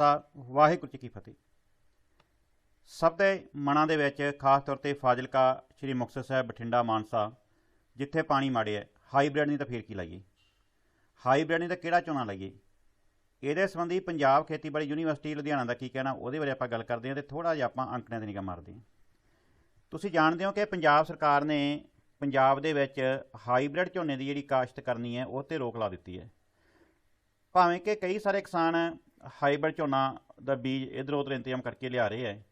ਖਾਲਸਾ ਵਾਹਿਗੁਰੂ ਜੀ ਕੀ ਫਤਿਹ। ਸਭ ਦੇ ਮਨਾਂ ਦੇ ਵਿੱਚ ਖਾਸ ਤੌਰ ਤੇ ਫਾਜ਼ਿਲਕਾ ਸ਼੍ਰੀ ਮੁਕਤਸਰ ਸਾਹਿਬ ਬਠਿੰਡਾ ਮਾਨਸਾ, ਜਿੱਥੇ ਪਾਣੀ ਮਾੜੇ ਹੈ ਹਾਈਬ੍ਰਿਡ ਨਹੀਂ ਤਾਂ ਫੇਰ ਕੀ ਲਾਈਏ? ਹਾਈਬ੍ਰਿਡ ਨਹੀਂ ਤਾਂ ਕਿਹੜਾ ਝੋਨਾ ਲਾਈਏ? ਇਹਦੇ ਸੰਬੰਧੀ ਪੰਜਾਬ ਖੇਤੀਬਾੜੀ ਯੂਨੀਵਰਸਿਟੀ ਲੁਧਿਆਣਾ ਦਾ ਕੀ ਕਹਿਣਾ, ਉਹਦੇ ਬਾਰੇ ਆਪਾਂ ਗੱਲ ਕਰਦੇ ਹਾਂ ਤੇ ਥੋੜਾ ਜਿਹਾ ਆਪਾਂ ਅੰਕੜਿਆਂ ਤੇ ਨਿਗਾਹ ਮਾਰਦੇ ਹਾਂ। ਤੁਸੀਂ ਜਾਣਦੇ ਹੋ ਕਿ ਪੰਜਾਬ ਸਰਕਾਰ ਨੇ ਪੰਜਾਬ ਦੇ ਵਿੱਚ ਹਾਈਬ੍ਰਿਡ ਝੋਨੇ ਦੀ ਜਿਹੜੀ ਕਾਸ਼ਤ ਕਰਨੀ ਹੈ, ਉਹ ਤੇ ਰੋਕ ਲਾ ਦਿੱਤੀ ਹੈ। ਭਾਵੇਂ ਕਿ ਕਈ ਸਾਰੇ ਕਿਸਾਨ ਹਾਈਬ੍ਰਿਡ ਝੋਨਾ ਦਾ ਬੀਜ ਇਧਰ ਉਧਰ ਇੰਤਜ਼ਾਮ ਕਰਕੇ ਲਿਆ ਰਹੇ ਹੈ।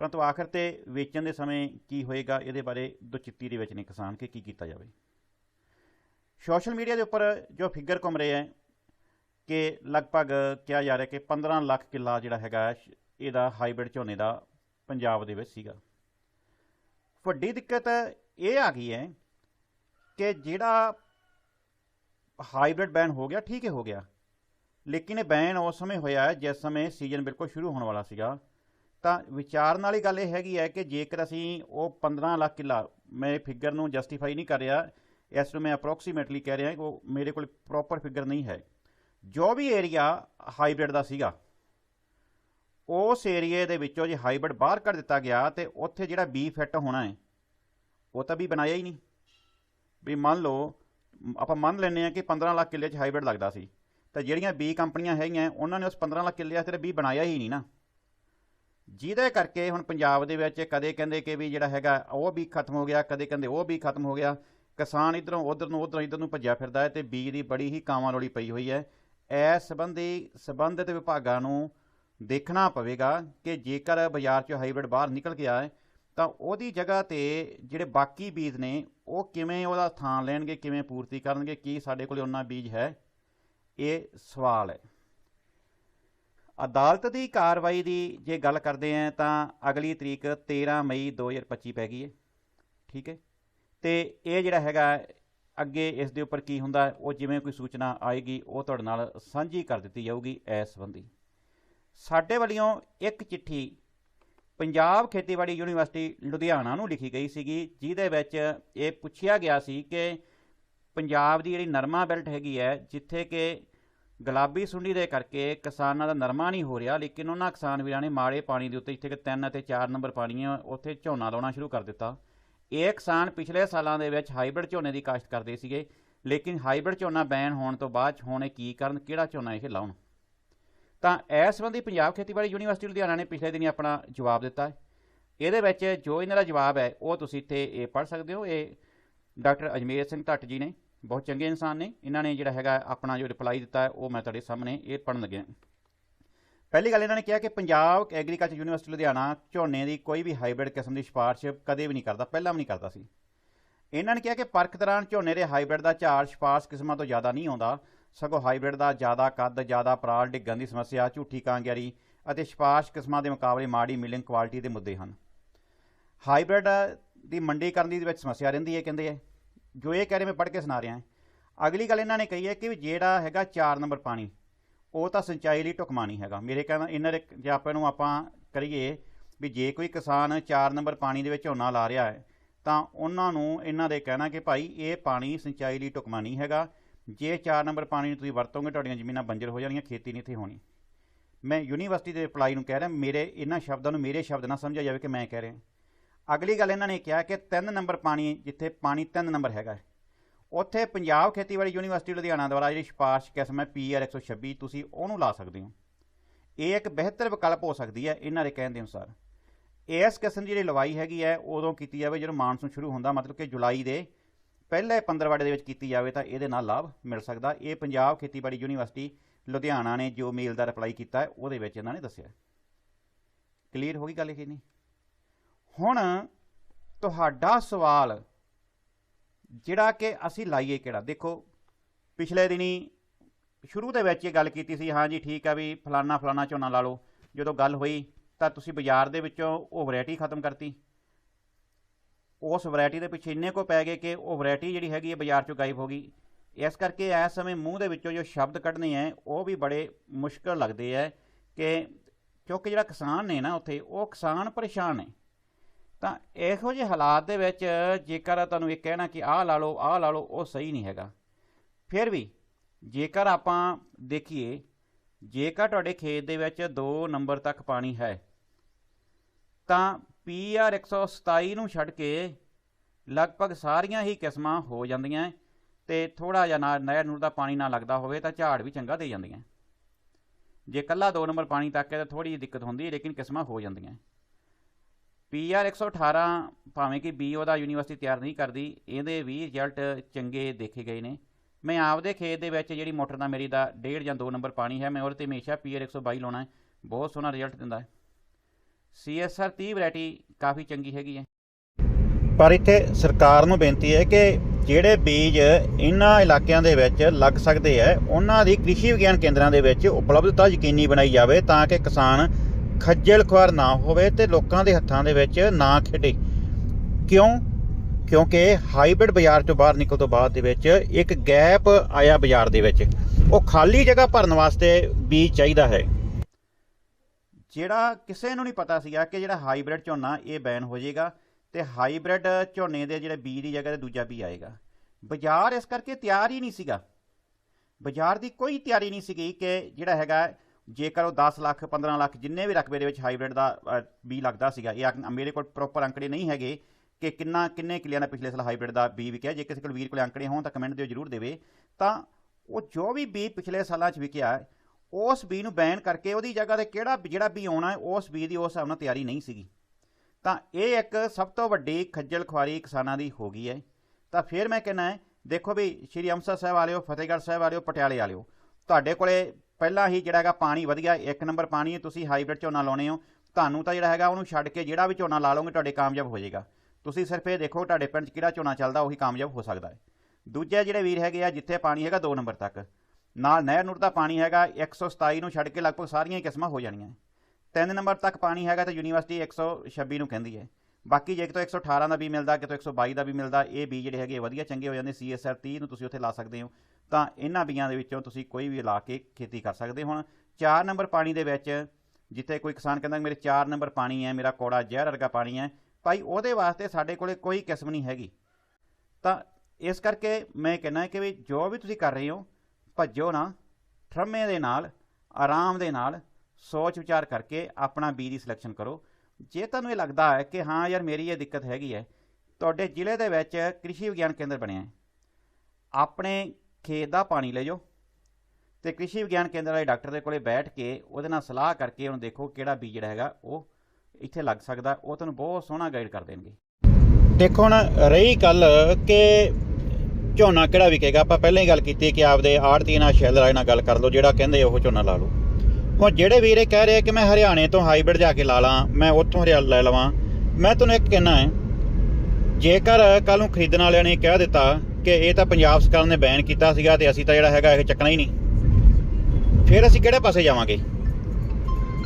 ਪਰੰਤੂ ਆਖਰ ਤੇ ਵੇਚਣ ਦੇ ਸਮੇਂ ਕੀ ਹੋਏਗਾ, ਇਹਦੇ ਬਾਰੇ ਦੁਚਿੱਤੀ ਦੇ ਵਿੱਚ ਨੇ ਕਿਸਾਨ ਕਿ ਕੀ ਕੀਤਾ ਜਾਵੇ। ਸੋਸ਼ਲ ਮੀਡੀਆ ਦੇ ਉੱਪਰ ਜੋ ਫਿਗਰ ਘੁੰਮ ਰਹੇ ਹੈ ਕਿ ਲਗਭਗ ਕਿਹਾ ਜਾ ਰਿਹਾ ਕਿ 15 ਲੱਖ ਕਿੱਲਾ ਜਿਹੜਾ ਹੈਗਾ ਇਹਦਾ ਹਾਈਬ੍ਰਿਡ ਝੋਨੇ ਦਾ ਪੰਜਾਬ ਦੇ ਵਿੱਚ ਸੀਗਾ। ਵੱਡੀ ਦਿੱਕਤ ਇਹ ਆ ਗਈ ਹੈ ਕਿ ਜਿਹੜਾ ਹਾਈਬ੍ਰਿਡ ਬੈਨ ਹੋ ਗਿਆ, ਠੀਕ ਹੈ ਹੋ ਗਿਆ। ਲੇਕਿਨ ਬੈਨ ਉਸ ਸਮੇਂ ਹੋਇਆ ਜਿਸ ਸਮੇਂ ਸੀਜ਼ਨ ਬਿਲਕੁਲ ਸ਼ੁਰੂ ਹੋਣ ਵਾਲਾ ਸੀਗਾ। ਤਾਂ ਵਿਚਾਰਨ ਵਾਲੀ ਗੱਲ ਇਹ ਹੈਗੀ ਹੈ ਕਿ ਜੇਕਰ ਅਸੀਂ ਉਹ 15 ਲੱਖ ਕਿੱਲਾ, ਮੈਂ ਫਿਗਰ ਨੂੰ ਜਸਟੀਫਾਈ ਨਹੀਂ ਕਰ ਰਿਹਾ, ਇਸ ਨੂੰ ਮੈਂ ਅਪਰੋਕਸੀਮੇਟਲੀ ਕਹਿ ਰਿਹਾ ਕਿ ਉਹ ਮੇਰੇ ਕੋਲ ਪ੍ਰੋਪਰ ਫਿਗਰ ਨਹੀਂ ਹੈ। ਜੋ ਵੀ ਏਰੀਆ ਹਾਈਬ੍ਰਿਡ ਦਾ ਸੀਗਾ, ਉਸ ਏਰੀਏ ਦੇ ਵਿੱਚੋਂ ਜੇ ਹਾਈਬ੍ਰਿਡ ਬਾਹਰ ਕੱਢ ਦਿੱਤਾ ਗਿਆ ਤੇ ਉੱਥੇ ਜਿਹੜਾ ਬੀ ਫਿੱਟ ਹੋਣਾ ਹੈ, ਉਹ ਤਾਂ ਵੀ ਬਣਾਇਆ ਹੀ ਨਹੀਂ। ਵੀ ਮੰਨ ਲਓ, ਆਪਾਂ ਮੰਨ ਲੈਂਦੇ ਆ ਕਿ 15 ਲੱਖ ਕਿੱਲੇ 'ਚ ਹਾਈਬ੍ਰਿਡ ਲੱਗਦਾ ਸੀ। ਤਾਂ ਜਿਹੜੀਆਂ ਬੀ ਕੰਪਨੀਆਂ ਹੈਗੀਆਂ, ਉਹਨਾਂ ਨੇ ਉਸ 15 ਲੱਖ ਕਿੱਲੇ ਵਾਸਤੇ ਬੀ ਬਣਾਇਆ ਹੀ ਨਹੀਂ ਨਾ। ਜਿਹਦੇ ਕਰਕੇ ਹੁਣ ਪੰਜਾਬ ਦੇ ਵਿੱਚ ਕਦੇ ਕਹਿੰਦੇ ਕਿ ਵੀ ਜਿਹੜਾ ਹੈਗਾ, ਉਹ ਵੀ ਖਤਮ ਹੋ ਗਿਆ, ਕਦੇ ਕਹਿੰਦੇ ਉਹ ਵੀ ਖਤਮ ਹੋ ਗਿਆ। ਕਿਸਾਨ ਇਧਰੋਂ, ਉਧਰ ਨੂੰ, ਉਧਰੋਂ, ਇਧਰ ਨੂੰ ਭੱਜਿਆ ਫਿਰਦਾ ਹੈ ਤੇ ਬੀਜ ਦੀ ਬੜੀ ਹੀ ਕਾਵਾਂ ਰੋਲੀ ਪਈ ਹੋਈ ਹੈ। ਇਸ ਸੰਬੰਧੀ ਸੰਬੰਧਿਤ ਵਿਭਾਗਾਂ ਨੂੰ ਦੇਖਣਾ ਪਵੇਗਾ ਕਿ ਜੇਕਰ ਬਾਜ਼ਾਰ 'ਚੋਂ ਹਾਈਬ੍ਰਿਡ ਬਾਹਰ ਨਿਕਲ ਗਿਆ ਹੈ ਤਾਂ ਉਹਦੀ ਜਗ੍ਹਾ ਤੇ ਜਿਹੜੇ ਬਾਕੀ ਬੀਜ ਨੇ, ਉਹ ਕਿਵੇਂ ਉਹਦਾ ਥਾਂ ਲੈਣਗੇ, ਕਿਵੇਂ ਪੂਰਤੀ ਕਰਨਗੇ, ਕੀ ਸਾਡੇ ਕੋਲ ਉਹਨਾਂ ਬੀਜ ਹੈ। ਇਹ ਸਵਾਲ ਹੈ। ਅਦਾਲਤ ਦੀ ਕਾਰਵਾਈ ਦੀ ਜੇ ਗੱਲ ਕਰਦੇ ਆਂ ਤਾਂ ਅਗਲੀ ਤਰੀਕ 13 ਮਈ 2025 ਪੈ ਗਈ ਹੈ। ਠੀਕ ਹੈ। ਤੇ ਇਹ ਜਿਹੜਾ ਹੈਗਾ ਅੱਗੇ ਇਸ ਦੇ ਉੱਪਰ ਕੀ ਹੁੰਦਾ, ਉਹ ਜਿਵੇਂ ਕੋਈ ਸੂਚਨਾ ਆਏਗੀ, ਉਹ ਤੁਹਾਡੇ ਨਾਲ ਸਾਂਝੀ ਕਰ ਦਿੱਤੀ ਜਾਊਗੀ ਇਸ ਸੰਬੰਧੀ। ਸਾਡੇ ਵੱਲੋਂ ਇੱਕ ਚਿੱਠੀ ਪੰਜਾਬ ਖੇਤੀਬਾੜੀ ਯੂਨੀਵਰਸਿਟੀ ਲੁਧਿਆਣਾ ਨੂੰ ਲਿਖੀ ਗਈ ਸੀਗੀ, ਜਿਹਦੇ ਵਿੱਚ ਇਹ ਪੁੱਛਿਆ ਗਿਆ ਸੀ ਕਿ ਪੰਜਾਬ ਦੀ ਜਿਹੜੀ ਨਰਮਾ ਬੈਲਟ ਹੈਗੀ ਹੈ, ਜਿੱਥੇ ਕਿ ਗੁਲਾਬੀ ਸੁੰਡੀ ਦੇ ਕਰਕੇ ਕਿਸਾਨਾਂ ਦਾ ਨਰਮਾ ਨਹੀਂ ਹੋ ਰਿਹਾ, ਲੇਕਿਨ ਉਹਨਾਂ ਕਿਸਾਨ ਵੀਰਾਂ ਨੇ ਮਾੜੇ ਪਾਣੀ ਦੇ ਉੱਤੇ ਜਿੱਥੇ ਕਿ 3 ਅਤੇ 4 ਨੰਬਰ ਪਾਣੀ ਹੈ ਉੱਥੇ ਝੋਨਾ ਲਾਉਣਾ ਸ਼ੁਰੂ ਕਰ ਦਿੱਤਾ। ਇਹ ਕਿਸਾਨ ਪਿਛਲੇ ਸਾਲਾਂ ਦੇ ਵਿੱਚ ਹਾਈਬ੍ਰਿਡ ਝੋਨੇ ਦੀ ਕਾਸ਼ਤ ਕਰਦੇ ਸੀਗੇ, ਲੇਕਿਨ ਹਾਈਬ੍ਰਿਡ ਝੋਨਾ ਬੈਨ ਹੋਣ ਤੋਂ ਬਾਅਦ ਹੁਣ ਇਹ ਕੀ ਕਰਨ, ਕਿਹੜਾ ਝੋਨਾ ਇਹ ਲਾਉਣ? ਤਾਂ ਇਸ ਸੰਬੰਧੀ ਪੰਜਾਬ ਖੇਤੀਬਾੜੀ ਯੂਨੀਵਰਸਿਟੀ ਲੁਧਿਆਣਾ ਨੇ ਪਿਛਲੇ ਦਿਨੀ ਆਪਣਾ ਜਵਾਬ ਦਿੱਤਾ। ਹੈ ਇਹਦੇ ਵਿੱਚ ਜੋ ਇਹਨਾਂ ਦਾ ਜਵਾਬ ਹੈ, ਉਹ ਤੁਸੀਂ ਇੱਥੇ ਇਹ ਪੜ੍ਹ ਸਕਦੇ ਹੋ। ਇਹ ਡਾਕਟਰ ਅਜਮੇਰ ਸਿੰਘ ਢੱਟ ਜੀ ਨੇ। ਬਹੁਤ ਚੰਗੇ ਇਨਸਾਨ ਨੇ। ਇਹਨਾਂ ਨੇ ਜਿਹੜਾ ਹੈਗਾ ਆਪਣਾ ਜੋ ਰਿਪਲਾਈ ਦਿੱਤਾ ਹੈ, ਉਹ ਮੈਂ ਤੁਹਾਡੇ ਸਾਹਮਣੇ ਇਹ ਪੜਨ ਲੱਗਿਆ। ਪਹਿਲੀ ਗੱਲ ਇਹਨਾਂ ਨੇ ਕਿਹਾ ਕਿ ਪੰਜਾਬ ਐਗਰੀਕਲਚਰ ਯੂਨੀਵਰਸਿਟੀ ਲੁਧਿਆਣਾ ਝੋਨੇ ਦੀ ਕੋਈ ਵੀ ਹਾਈਬ੍ਰਿਡ ਕਿਸਮ ਦੀ ਸਿਫਾਰਿਸ਼ ਕਦੇ ਵੀ ਨਹੀਂ ਕਰਦਾ, ਪਹਿਲਾਂ ਵੀ ਨਹੀਂ ਕਰਦਾ ਸੀ। ਇਹਨਾਂ ਨੇ ਕਿਹਾ ਕਿ ਪਰਖ ਦੌਰਾਨ ਝੋਨੇ ਦੇ ਹਾਈਬ੍ਰਿਡ ਦਾ ਝਾੜ ਸਿਫਾਰਿਸ਼ ਕਿਸਮਾਂ ਤੋਂ ਜ਼ਿਆਦਾ ਨਹੀਂ ਆਉਂਦਾ। ਸਗੋਂ ਹਾਈਬ੍ਰਿਡ ਦਾ ਜ਼ਿਆਦਾ ਕੱਦ, ਜ਼ਿਆਦਾ ਪਰਾਲ, ਡਿੱਗਣ ਦੀ ਸਮੱਸਿਆ, ਝੂਠੀ ਕਾਂਗਿਆਰੀ ਅਤੇ ਸਿਫਾਰਿਸ਼ ਕਿਸਮਾਂ ਦੇ ਮੁਕਾਬਲੇ ਮਾੜੀ ਮਿਲਿੰਗ ਕੁਆਲਿਟੀ ਦੇ ਮੁੱਦੇ ਹਨ। ਹਾਈਬ੍ਰਿਡ ਦੀ ਮੰਡੀਕਰਨ ਦੀ ਵਿੱਚ ਸਮੱਸਿਆ ਰਹਿੰਦੀ ਹੈ, ਕਹਿੰਦੇ ਹੈ ਜੋ ਇਹ ਕਹਿ ਰਹੇ ਮੈਂ ਪੜ੍ਹ ਕੇ ਸੁਣਾ ਰਿਹਾ ਹਾਂ। ਅਗਲੀ ਗੱਲ ਇਹਨਾਂ ਨੇ ਕਹੀ ਹੈ ਕਿ ਜਿਹੜਾ ਹੈਗਾ 4 ਨੰਬਰ ਪਾਣੀ, ਉਹ ਤਾਂ ਸਿੰਚਾਈ ਲਈ ਢੁਕਮਾ ਨਹੀਂ ਹੈਗਾ। ਮੇਰੇ ਕਹਿੰਦਾ ਇਹਨਾਂ ਦੇ ਜੇ ਆਪਾਂ ਨੂੰ ਆਪਾਂ ਕਰੀਏ ਵੀ ਜੇ ਕੋਈ ਕਿਸਾਨ 4 ਨੰਬਰ ਪਾਣੀ ਦੇ ਵਿੱਚ ਝੋਨਾ ਲਾ ਰਿਹਾ ਹੈ, ਤਾਂ ਉਹਨਾਂ ਨੂੰ ਇਹਨਾਂ ਦੇ ਕਹਿਣਾ ਕਿ ਭਾਈ ਇਹ ਪਾਣੀ ਸਿੰਚਾਈ ਲਈ ਢੁਕਮਾ ਨਹੀਂ ਹੈਗਾ। ਜੇ 4 ਨੰਬਰ ਪਾਣੀ ਨੂੰ ਤੁਸੀਂ ਵਰਤੋਗੇ, ਤੁਹਾਡੀਆਂ ਜ਼ਮੀਨਾਂ ਬੰਜਰ ਹੋ ਜਾਣਗੀਆਂ, ਖੇਤੀ ਨਹੀਂ ਇੱਥੇ ਹੋਣੀ। ਮੈਂ ਯੂਨੀਵਰਸਿਟੀ ਦੇ ਰਿਪਲਾਈ ਨੂੰ ਕਹਿ ਰਿਹਾ, ਮੇਰੇ ਇਹਨਾਂ ਸ਼ਬਦਾਂ ਨੂੰ ਮੇਰੇ ਸ਼ਬਦ ਨਾ ਸਮਝਿਆ ਜਾਵੇ ਕਿ ਮੈਂ ਕਹਿ ਰਿਹਾ। ਅਗਲੀ ਗੱਲ ਇਹਨਾਂ ਨੇ ਕਿਹਾ ਕਿ 3 ਨੰਬਰ ਪਾਣੀ ਜਿੱਥੇ ਪਾਣੀ 3 ਨੰਬਰ ਹੈਗਾ ਉੱਥੇ ਪੰਜਾਬ ਖੇਤੀਬਾੜੀ ਯੂਨੀਵਰਸਿਟੀ ਲੁਧਿਆਣਾ ਦੁਆਰਾ ਜਿਹੜੀ ਸਿਫਾਰਿਸ਼ ਕਿਸਮ ਹੈ ਪੀਆਰ 126 ਤੁਸੀਂ ਉਹਨੂੰ ਲਾ ਸਕਦੇ ਹੋ। ਇਹ ਇੱਕ ਬਿਹਤਰ ਵਿਕਲਪ ਹੋ ਸਕਦੀ ਹੈ ਇਹਨਾਂ ਦੇ ਕਹਿਣ ਦੇ ਅਨੁਸਾਰ। ਇਸ ਕਿਸਮ ਦੀ ਜਿਹੜੀ ਲਵਾਈ ਹੈਗੀ ਹੈ, ਉਦੋਂ ਕੀਤੀ ਜਾਵੇ ਜਦੋਂ ਮਾਨਸੂਨ ਸ਼ੁਰੂ ਹੁੰਦਾ, ਮਤਲਬ ਕਿ ਜੁਲਾਈ ਦੇ ਪਹਿਲੇ 15 ਵੜੇ ਦੇ ਵਿੱਚ ਕੀਤੀ ਜਾਵੇ ਤਾਂ ਇਹਦੇ ਨਾਲ ਲਾਭ ਮਿਲ ਸਕਦਾ। ਇਹ ਪੰਜਾਬ ਖੇਤੀਬਾੜੀ ਯੂਨੀਵਰਸਿਟੀ ਲੁਧਿਆਣਾ ਨੇ ਜੋ ਮੇਲ ਦਾ ਰਿਪਲਾਈ ਕੀਤਾ ਉਹਦੇ ਵਿੱਚ ਇਹਨਾਂ ਨੇ ਦੱਸਿਆ। ਕਲੀਅਰ ਹੋ ਗਈ ਗੱਲ ਇਹ ਨਹੀਂ? ਹੁਣ ਤੁਹਾਡਾ ਸਵਾਲ, ਜਿਹੜਾ ਕਿ ਅਸੀਂ ਲਾਈਏ ਕਿਹੜਾ? ਦੇਖੋ, ਪਿਛਲੇ ਦਿਨੀ ਸ਼ੁਰੂ ਦੇ ਵਿੱਚ ਇਹ ਗੱਲ ਕੀਤੀ ਸੀ, ਹਾਂ ਜੀ, ਠੀਕ ਆ ਵੀ ਫਲਾਨਾ ਫਲਾਨਾ ਝੋਨਾ ਲਾ ਲਓ। ਜਦੋਂ ਗੱਲ ਹੋਈ, ਤਾਂ ਤੁਸੀਂ ਬਾਜ਼ਾਰ ਦੇ ਵਿੱਚੋਂ ਉਹ ਵੈਰਾਈਟੀ ਖਤਮ ਕਰਤੀ। ਉਸ ਵੈਰਾਈਟੀ ਦੇ ਪਿੱਛੇ ਇੰਨੇ ਕੋ ਪੈ ਗਏ ਕਿ ਉਹ ਵੈਰਾਈਟੀ ਜਿਹੜੀ ਹੈਗੀ ਹੈ ਬਾਜ਼ਾਰ ਚੋਂ ਗਾਇਬ ਹੋ ਗਈ। ਇਸ ਕਰਕੇ ਇਸ ਸਮੇਂ ਮੂੰਹ ਦੇ ਵਿੱਚੋਂ ਜੋ ਸ਼ਬਦ ਕੱਢਣੇ ਆ, ਉਹ ਵੀ ਬੜੇ ਮੁਸ਼ਕਲ ਲੱਗਦੇ ਆ ਕਿ ਕਿਉਂਕਿ ਜਿਹੜਾ ਕਿਸਾਨ ਨੇ ਨਾ ਉੱਥੇ, ਉਹ ਕਿਸਾਨ ਪਰੇਸ਼ਾਨ ਨੇ। ਤਾਂ ਇਹੋ ਜਿਹੇ ਹਾਲਾਤ ਦੇ ਵਿੱਚ ਜੇਕਰ ਤੁਹਾਨੂੰ ਇਹ ਕਹਿਣਾ ਕਿ ਆਹ ਲਾ ਲਓ, ਆਹ ਲਾ ਲਓ, ਉਹ ਸਹੀ ਨਹੀਂ ਹੈਗਾ। ਫਿਰ ਵੀ ਜੇਕਰ ਆਪਾਂ ਦੇਖੀਏ, ਜੇਕਰ ਤੁਹਾਡੇ ਖੇਤ ਦੇ ਵਿੱਚ 2 ਨੰਬਰ ਤੱਕ ਪਾਣੀ ਹੈ, ਤਾਂ ਪੀਆਰ 127 ਨੂੰ ਛੱਡ ਕੇ ਲਗਭਗ ਸਾਰੀਆਂ ਹੀ ਕਿਸਮਾਂ ਹੋ ਜਾਂਦੀਆਂ ਹੈ ਤੇ ਥੋੜਾ ਜਿਹਾ ਨਾ ਨਹਿਰ ਨੂਰ ਦਾ ਪਾਣੀ ਨਾ ਲੱਗਦਾ ਹੋਵੇ ਤਾਂ ਝਾੜ ਵੀ ਚੰਗਾ ਦੇ ਜਾਂਦੀਆਂ ਜੇ ਕੱਲਾ 2 ਨੰਬਰ ਪਾਣੀ ਤੱਕ ਹੈ ਤਾਂ ਥੋੜੀ ਜਿਹੀ ਦਿੱਕਤ ਹੁੰਦੀ ਹੈ, ਲੇਕਿਨ ਕਿਸਮਾਂ ਹੋ ਜਾਂਦੀਆਂ ਪੀਆਰ 118 ਭਾਵੇਂ ਕਿ ਬੀ ਉਹਦਾ ਯੂਨੀਵਰਸਿਟੀ ਤਿਆਰ ਨਹੀਂ ਕਰਦੀ, ਇਹਦੇ ਵੀ ਰਿਜ਼ਲਟ ਚੰਗੇ ਦੇਖੇ ਗਏ ਨੇ। ਮੈਂ ਆਪਦੇ ਖੇਤ ਦੇ ਵਿੱਚ ਜਿਹੜੀ ਮੋਟਰ ਦਾ ਮੇਰੀ ਦਾ 1.5 ਜਾਂ 2 ਨੰਬਰ ਪਾਣੀ ਹੈ, ਮੈਂ ਉਹਦੇ ਤੇ ਹਮੇਸ਼ਾ ਪੀਆਰ 122 ਲਾਉਣਾ ਹੈ। ਬਹੁਤ ਸੋਹਣਾ ਰਿਜ਼ਲਟ ਦਿੰਦਾ ਹੈ। ਸੀਐਸਆਰ 30 ਵੈਰਾਈਟੀ ਕਾਫੀ ਚੰਗੀ ਹੈਗੀ ਹੈ। ਪਰ ਇੱਥੇ ਸਰਕਾਰ ਨੂੰ ਬੇਨਤੀ ਹੈ ਕਿ ਜਿਹੜੇ ਬੀਜ ਇਹਨਾਂ ਇਲਾਕਿਆਂ ਦੇ ਵਿੱਚ ਲੱਗ ਸਕਦੇ ਹੈ, ਉਹਨਾਂ ਦੀ ਕ੍ਰਿਸ਼ੀ ਵਿਗਿਆਨ ਕੇਂਦਰਾਂ ਦੇ ਵਿੱਚ ਉਪਲਬਧਤਾ ਯਕੀਨੀ ਬਣਾਈ ਜਾਵੇ ਤਾਂ ਕਿ ਕਿਸਾਨ ਖੱਜਲ ਖੁਆਰ ਨਾ ਹੋਵੇ ਤੇ ਲੋਕਾਂ ਦੇ ਹੱਥਾਂ ਦੇ ਵਿੱਚ ਨਾ ਖੇਡੇ। ਕਿਉਂ? ਕਿਉਂਕਿ ਹਾਈਬ੍ਰਿਡ ਬਾਜ਼ਾਰ ਤੋਂ ਬਾਹਰ ਨਿਕਲ ਤੋਂ ਬਾਅਦ ਦੇ ਵਿੱਚ ਇੱਕ ਗੈਪ ਆਇਆ ਬਾਜ਼ਾਰ ਦੇ ਵਿੱਚ। ਉਹ ਖਾਲੀ ਜਗ੍ਹਾ ਭਰਨ ਵਾਸਤੇ ਬੀਜ ਚਾਹੀਦਾ ਹੈ। ਜਿਹੜਾ ਕਿਸੇ ਨੂੰ ਨਹੀਂ ਪਤਾ ਸੀਗਾ ਕਿ ਜਿਹੜਾ ਹਾਈਬ੍ਰਿਡ ਝੋਨਾ ਇਹ ਬੈਨ ਹੋ ਜਾਏਗਾ ਤੇ ਹਾਈਬ੍ਰਿਡ ਝੋਨੇ ਦੇ ਜਿਹੜੇ ਬੀਜ ਦੀ ਜਗ੍ਹਾ ਤੇ ਦੂਜਾ ਬੀਜ ਆਏਗਾ। ਬਾਜ਼ਾਰ ਇਸ ਕਰਕੇ ਤਿਆਰ ਹੀ ਨਹੀਂ ਸੀਗਾ। ਬਾਜ਼ਾਰ ਦੀ ਕੋਈ ਤਿਆਰੀ ਨਹੀਂ ਸੀਗੀ ਕਿ ਜਿਹੜਾ ਹੈਗਾ ਜੇਕਰ ਉਹ 10 ਲੱਖ 15 ਲੱਖ ਜਿੰਨੇ ਵੀ ਰਕਬੇ ਦੇ ਵਿੱਚ ਹਾਈਬ੍ਰਿਡ ਦਾ ਬੀ ਲੱਗਦਾ ਸੀਗਾ, ਇਹ ਅੰਕ- ਮੇਰੇ ਕੋਲ ਪ੍ਰੋਪਰ ਅੰਕੜੇ ਨਹੀਂ ਹੈਗੇ ਕਿ ਕਿੰਨਾ, ਕਿੰਨੇ ਕਿੱਲਿਆਂ ਦਾ ਪਿਛਲੇ ਸਾਲ ਹਾਈਬ੍ਰਿਡ ਦਾ ਬੀ ਵਿਕਿਆ। ਜੇ ਕਿਸੇ ਕੋਲ ਵੀਰ ਕੋਲ ਅੰਕੜੇ ਹੋਣ ਤਾਂ ਕਮੈਂਟ ਦਿਓ ਜਰੂਰ ਦੇਵੇ। ਤਾਂ ਉਹ ਜੋ ਵੀ ਬੀ ਪਿਛਲੇ ਸਾਲਾਂ 'ਚ ਵਿਕਿਆ, ਉਸ ਬੀ ਨੂੰ ਬੈਨ ਕਰਕੇ ਉਹਦੀ ਜਗ੍ਹਾ ਤੇ ਕਿਹੜਾ, ਜਿਹੜਾ ਬੀ ਆਉਣਾ ਉਸ ਬੀ ਦੀ ਉਸ ਹਿਸਾਬ ਨਾਲ ਤਿਆਰੀ ਨਹੀਂ ਸੀਗੀ। ਤਾਂ ਇਹ ਇੱਕ ਸਭ ਤੋਂ ਵੱਡੀ ਖੱਜਲ ਖੁਆਰੀ ਕਿਸਾਨਾਂ ਦੀ ਹੋ ਗਈ ਹੈ। ਤਾਂ ਫਿਰ ਮੈਂ ਕਹਿੰਦਾ, ਦੇਖੋ ਵੀ ਸ਼੍ਰੀ ਅੰਮ੍ਰਿਤਸਰ ਸਾਹਿਬ ਵਾਲਿਓ, ਫਤਿਹਗੜ੍ਹ ਸਾਹਿਬ ਵਾਲਿਓ, ਪਟਿਆਲੇ ਵਾਲਿਓ, ਤੁਹਾਡੇ ਕੋਲੇ ਪਹਿਲਾਂ ਹੀ ਜਿਹੜਾ ਹੈਗਾ ਪਾਣੀ ਵਧੀਆ, ਇੱਕ ਨੰਬਰ ਪਾਣੀ ਹੈ, ਤੁਸੀਂ ਹਾਈਬ੍ਰਿਡ ਝੋਨਾ ਲਾਉਣੇ ਹੋ, ਤੁਹਾਨੂੰ ਤਾਂ ਜਿਹੜਾ ਹੈਗਾ ਉਹਨੂੰ ਛੱਡ ਕੇ ਜਿਹੜਾ ਵੀ ਝੋਨਾ ਲਾ ਲਓਗੇ, ਤੁਹਾਡੇ ਕਾਮਯਾਬ ਹੋ ਜਾਏਗਾ। ਤੁਸੀਂ ਸਿਰਫ ਇਹ ਦੇਖੋ, ਤੁਹਾਡੇ ਪਿੰਡ 'ਚ ਕਿਹੜਾ ਝੋਨਾ ਚੱਲਦਾ, ਉਹੀ ਕਾਮਯਾਬ ਹੋ ਸਕਦਾ ਹੈ। ਦੂਜੇ ਜਿਹੜੇ ਵੀਰ ਹੈਗੇ ਆ, ਜਿੱਥੇ ਪਾਣੀ ਹੈਗਾ 2 ਨੰਬਰ ਤੱਕ। ਨਾਲ ਨਹਿਰ ਨੂਰ ਦਾ ਪਾਣੀ ਹੈਗਾ 127 ਨੂੰ ਛੱਡ ਕੇ ਲਗਭਗ ਸਾਰੀਆਂ ਹੀ ਕਿਸਮਾਂ ਹੋ ਜਾਣੀਆਂ ਤਿੰਨ ਨੰਬਰ ਤੱਕ ਪਾਣੀ ਹੈਗਾ ਤਾਂ ਯੂਨੀਵਰਸਿਟੀ 126 ਨੂੰ ਕਹਿੰਦੀ ਹੈ। ਬਾਕੀ ਜੇ ਕਿਤੋਂ 118 ਦਾ ਵੀ ਮਿਲਦਾ, ਕਿਤੋਂ 122 ਦਾ ਵੀ ਮਿਲਦਾ, ਇਹ ਬੀ ਜਿਹੜੇ ਹੈਗੇ ਵਧੀਆ ਚੰਗੇ ਹੋ ਜਾਂਦੇ ਸੀਐਸਆਰ 30 ਨੂੰ ਤੁਸੀਂ ਉੱਥੇ ਲਾ ਸਕਦੇ ਹੋ। ਤਾਂ ਇਹਨਾਂ ਬੀਆਂ ਦੇ ਵਿੱਚੋਂ ਤੁਸੀਂ ਕੋਈ ਵੀ ਲਾ ਕੇ ਖੇਤੀ ਕਰ ਸਕਦੇ ਹੋ ਹੁਣ। 4 ਨੰਬਰ ਪਾਣੀ ਦੇ ਵਿੱਚ ਜਿੱਥੇ ਕੋਈ ਕਿਸਾਨ ਕਹਿੰਦਾ ਮੇਰੇ 4 ਨੰਬਰ ਪਾਣੀ ਹੈ, ਮੇਰਾ ਕੋੜਾ ਜ਼ਹਿਰ ਵਰਗਾ ਪਾਣੀ ਹੈ, ਭਾਈ ਉਹਦੇ ਵਾਸਤੇ ਸਾਡੇ ਕੋਲੇ ਕੋਈ ਕਿਸਮ ਨਹੀਂ ਹੈਗੀ। ਤਾਂ ਇਸ ਕਰਕੇ ਮੈਂ ਕਹਿੰਦਾ ਕਿ ਵੀ ਜੋ ਵੀ ਤੁਸੀਂ ਕਰ ਰਹੇ ਹੋ, ਭੱਜੋ ਨਾ, ਠਰਮੇ ਦੇ ਨਾਲ, ਆਰਾਮ ਦੇ ਨਾਲ ਸੋਚ ਵਿਚਾਰ ਕਰਕੇ ਆਪਣਾ ਬੀਜ ਦੀ ਸਿਲੈਕਸ਼ਨ ਕਰੋ। ਜੇ ਤੁਹਾਨੂੰ ਇਹ ਲੱਗਦਾ ਹੈ ਕਿ ਹਾਂ ਯਾਰ ਮੇਰੀ ਇਹ ਦਿੱਕਤ ਹੈਗੀ ਹੈ, ਤੁਹਾਡੇ ਜ਼ਿਲ੍ਹੇ ਦੇ ਵਿੱਚ ਕ੍ਰਿਸ਼ੀ ਵਿਗਿਆਨ ਕੇਂਦਰ ਬਣਿਆ ਹੈ। ਆਪਣੇ ਖੇਤ ਦਾ ਪਾਣੀ ਲੈ ਜਾਓ। ਤੇ ਕ੍ਰਿਸ਼ੀ ਵਿਗਿਆਨ ਕੇਂਦਰ ਵਾਲੇ ਡਾਕਟਰ ਦੇ ਕੋਲੇ ਬੈਠ ਕੇ ਉਹਦੇ ਨਾਲ ਸਲਾਹ ਕਰਕੇ ਉਹਨੂੰ ਦੇਖੋ ਕਿਹੜਾ ਬੀਜ ਜਿਹੜਾ ਹੈਗਾ, ਉਹ ਇੱਥੇ ਲੱਗ ਸਕਦਾ, ਉਹ ਤੁਹਾਨੂੰ ਬਹੁਤ ਸੋਹਣਾ ਗਾਈਡ ਕਰ ਦੇਣਗੇ। ਦੇਖੋ ਹੁਣ ਰਹੀ ਗੱਲ ਕਿ ਝੋਨਾ ਕਿਹੜਾ ਵਿਕੇਗਾ, ਆਪਾਂ ਪਹਿਲਾਂ ਹੀ ਗੱਲ ਕੀਤੀ ਕਿ ਆਪਦੇ ਆੜਤੀ ਨਾਲ ਸ਼ੈਲਰ ਨਾਲ ਗੱਲ ਕਰ ਲਓ, ਜਿਹੜਾ ਕਹਿੰਦੇ ਉਹ ਝੋਨਾ ਲਾ ਲਓ। ਹੁਣ ਜਿਹੜੇ ਵੀਰੇ ਕਹਿ ਰਹੇ ਕਿ ਮੈਂ ਹਰਿਆਣੇ ਤੋਂ ਹਾਈਬ੍ਰਿਡ ਜਾ ਕੇ ਲਾ ਲਾਂ, ਮੈਂ ਉੱਥੋਂ ਹਰਿਆਣਾ ਲੈ ਲਵਾਂ, ਮੈਂ ਤੁਹਾਨੂੰ ਇੱਕ ਕਹਿਣਾ ਹੈ, ਜੇਕਰ ਕੱਲ ਨੂੰ ਖਰੀਦਣ ਵਾਲਿਆਂ ਨੇ ਕਹਿ ਦਿੱਤਾ ਕਿ ਇਹ ਤਾਂ ਪੰਜਾਬ ਸਰਕਾਰ ਨੇ ਬੈਨ ਕੀਤਾ ਸੀਗਾ ਤੇ ਅਸੀਂ ਤਾਂ ਜਿਹੜਾ ਹੈਗਾ ਇਹ ਚੱਕਣਾ ਹੀ ਨਹੀਂ। ਫਿਰ ਅਸੀਂ ਕਿਹੜੇ ਪਾਸੇ ਜਾਵਾਂਗੇ?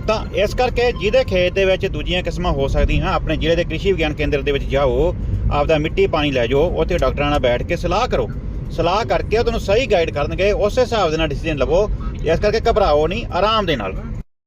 ਤਾਂ ਇਸ ਕਰਕੇ ਜਿਹਦੇ ਖੇਤ ਦੇ ਵਿੱਚ ਦੂਜੀਆਂ ਕਿਸਮਾਂ ਹੋ ਸਕਦੀਆਂ ਆਪਣੇ ਜ਼ਿਲ੍ਹੇ ਦੇ ਕ੍ਰਿਸ਼ੀ ਵਿਗਿਆਨ ਕੇਂਦਰ ਦੇ ਵਿੱਚ ਜਾਓ, ਆਪਦਾ ਮਿੱਟੀ ਪਾਣੀ ਲੈ ਜਾਓ, ਉੱਥੇ ਡਾਕਟਰਾਂ ਨਾਲ ਬੈਠ ਕੇ ਸਲਾਹ ਕਰੋ। ਸਲਾਹ ਕਰਕੇ ਉਹ ਤੁਹਾਨੂੰ ਸਹੀ ਗਾਈਡ ਕਰਨਗੇ, ਉਸੇ ਹਿਸਾਬ ਦੇ ਨਾਲ ਡਿਸੀਜਨ ਲਵੋ। ਇਸ ਕਰਕੇ ਘਬਰਾਓ ਨਹੀਂ, ਆਰਾਮ ਦੇ ਨਾਲ।